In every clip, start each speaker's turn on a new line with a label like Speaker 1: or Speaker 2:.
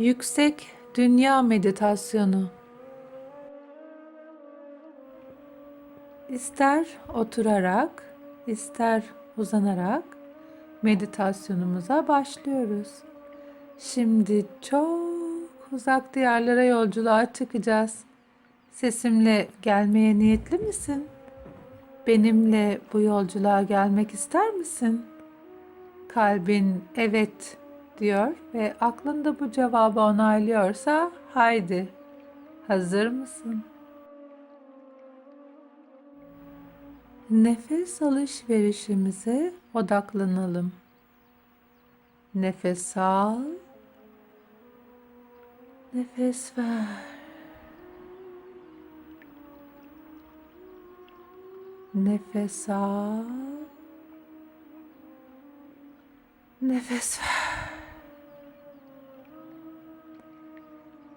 Speaker 1: Yüksek Dünya Meditasyonu İster oturarak, ister uzanarak meditasyonumuza başlıyoruz. Şimdi çok uzak diyarlara yolculuğa çıkacağız. Sesimle gelmeye niyetli misin? Benimle bu yolculuğa gelmek ister misin? Kalbin evet diyor ve aklında bu cevabı onaylıyorsa haydi. Hazır mısın? Nefes alışverişimize odaklanalım. Nefes al. Nefes ver. Nefes al. Nefes ver.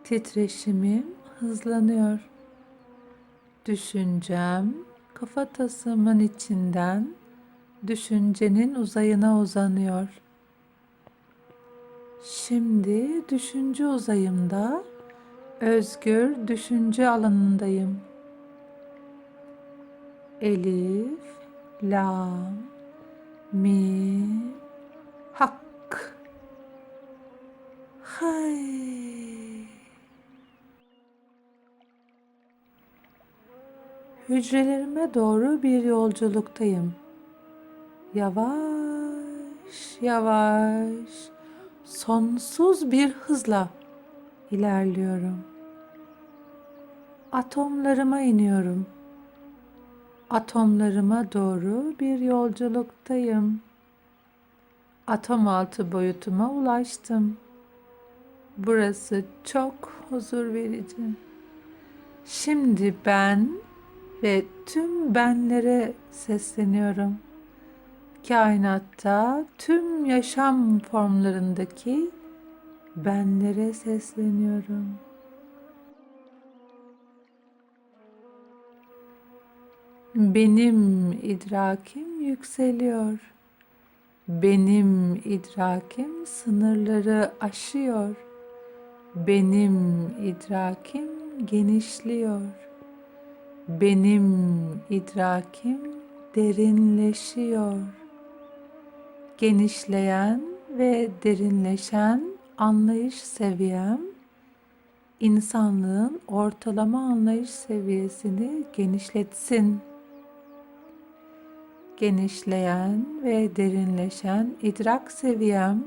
Speaker 1: Titreşimim hızlanıyor. Düşüncem kafatasımın içinden düşüncenin uzayına uzanıyor. Şimdi düşünce uzayımda özgür düşünce alanındayım. Elif, lam, mim, hak. Hücrelerime doğru bir yolculuktayım. Yavaş, yavaş, sonsuz bir hızla ilerliyorum. Atomlarıma iniyorum. Atomlarıma doğru bir yolculuktayım. Atom altı boyutuma ulaştım. Burası çok huzur verici. Şimdi ben ve tüm benlere sesleniyorum. Kainatta tüm yaşam formlarındaki benlere sesleniyorum. Benim idrakim yükseliyor. Benim idrakim sınırları aşıyor. Benim idrakim genişliyor. Benim idrakim derinleşiyor. Genişleyen ve derinleşen anlayış seviyem insanlığın ortalama anlayış seviyesini genişletsin. Genişleyen ve derinleşen idrak seviyem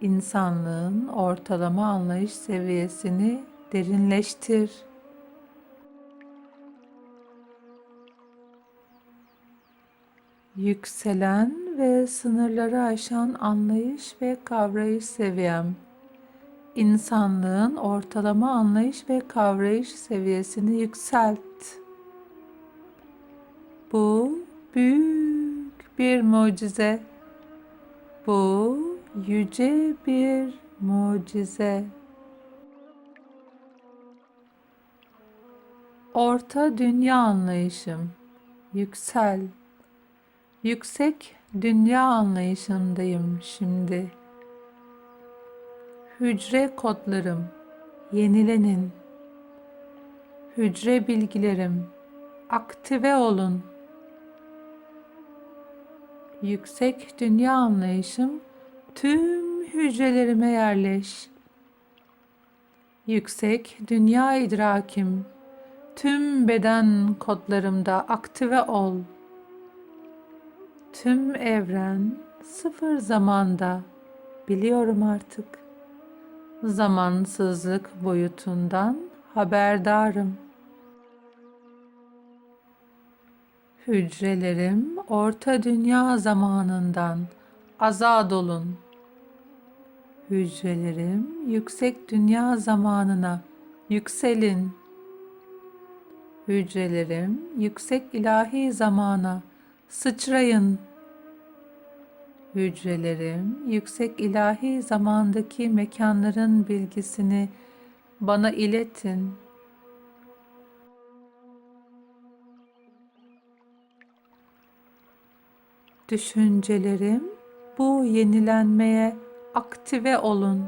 Speaker 1: insanlığın ortalama anlayış seviyesini derinleştir. Yükselen ve sınırları aşan anlayış ve kavrayış seviyem insanlığın ortalama anlayış ve kavrayış seviyesini yükselt. Bu büyük bir mucize. Bu yüce bir mucize. Orta dünya anlayışım. Yüksel. Yüksek dünya anlayışındayım şimdi. Hücre kodlarım yenilenin. Hücre bilgilerim aktive olun. Yüksek dünya anlayışım tüm hücrelerime yerleş. Yüksek dünya idrakim tüm beden kodlarımda aktive ol. Tüm evren sıfır zamanda biliyorum artık. Zamansızlık boyutundan haberdarım. Hücrelerim orta dünya zamanından azad olun. Hücrelerim yüksek dünya zamanına yükselin. Hücrelerim yüksek ilahi zamana sıçrayın. Hücrelerim yüksek ilahi zamandaki mekanların bilgisini bana iletin. Düşüncelerim bu yenilenmeye aktive olun.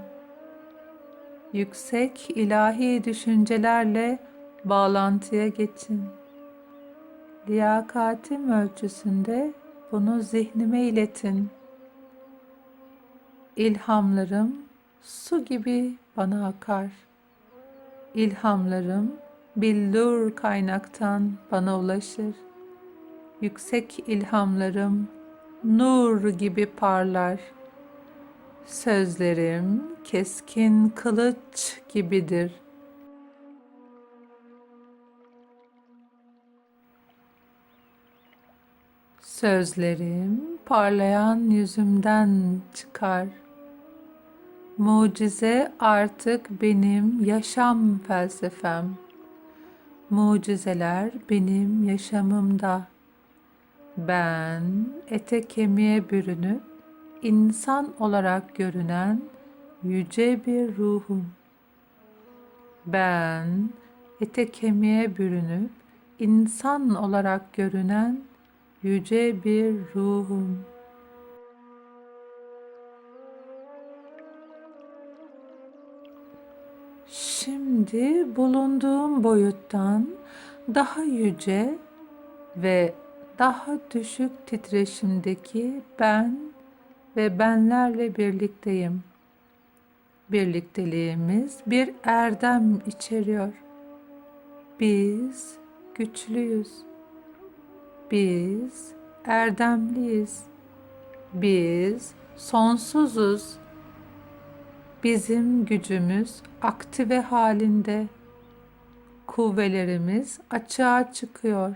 Speaker 1: yüksek ilahi düşüncelerle bağlantıya geçin. Liyakatim ölçüsünde bunu zihnime iletin. İlhamlarım su gibi bana akar. İlhamlarım billur kaynaktan bana ulaşır. Yüksek ilhamlarım nur gibi parlar. Sözlerim keskin kılıç gibidir. Sözlerim parlayan yüzümden çıkar. Mucize artık benim yaşam felsefem. Mucizeler benim yaşamımda. Ben ete kemiğe bürünüp insan olarak görünen yüce bir ruhum. Ben ete kemiğe bürünüp insan olarak görünen yüce bir ruhum. Şimdi bulunduğum boyuttan daha yüce ve daha düşük titreşimdeki ben ve benlerle birlikteyim. Birlikteliğimiz bir erdem içeriyor. Biz güçlüyüz. Biz erdemliyiz. Biz sonsuzuz. Bizim gücümüz aktive halinde. Kuvvelerimiz açığa çıkıyor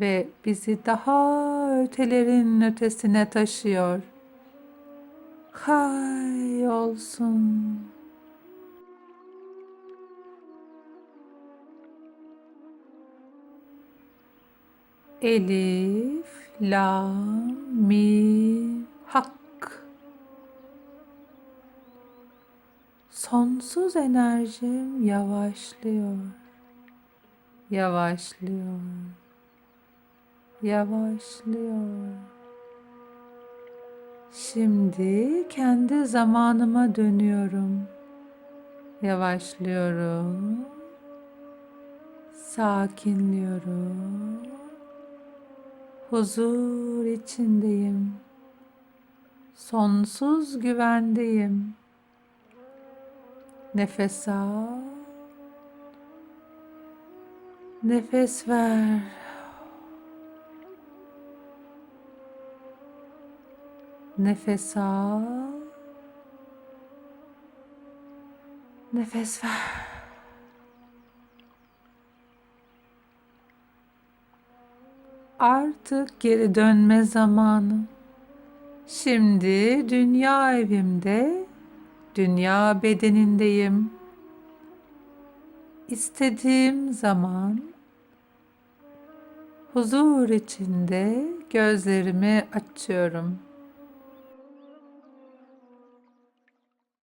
Speaker 1: ve bizi daha ötelerin ötesine taşıyor. Hay olsun. Elif, Lam, Mim, Hak. Sonsuz enerjim yavaşlıyor. Yavaşlıyor. Yavaşlıyor. Şimdi kendi zamanıma dönüyorum. Yavaşlıyorum. Sakinliyorum. Huzur içindeyim. Sonsuz güvendeyim. Nefes al. Nefes ver. Nefes al. Nefes ver. Artık geri dönme zamanı. Şimdi dünya evimde, dünya bedenindeyim. İstediğim zaman huzur içinde gözlerimi açıyorum.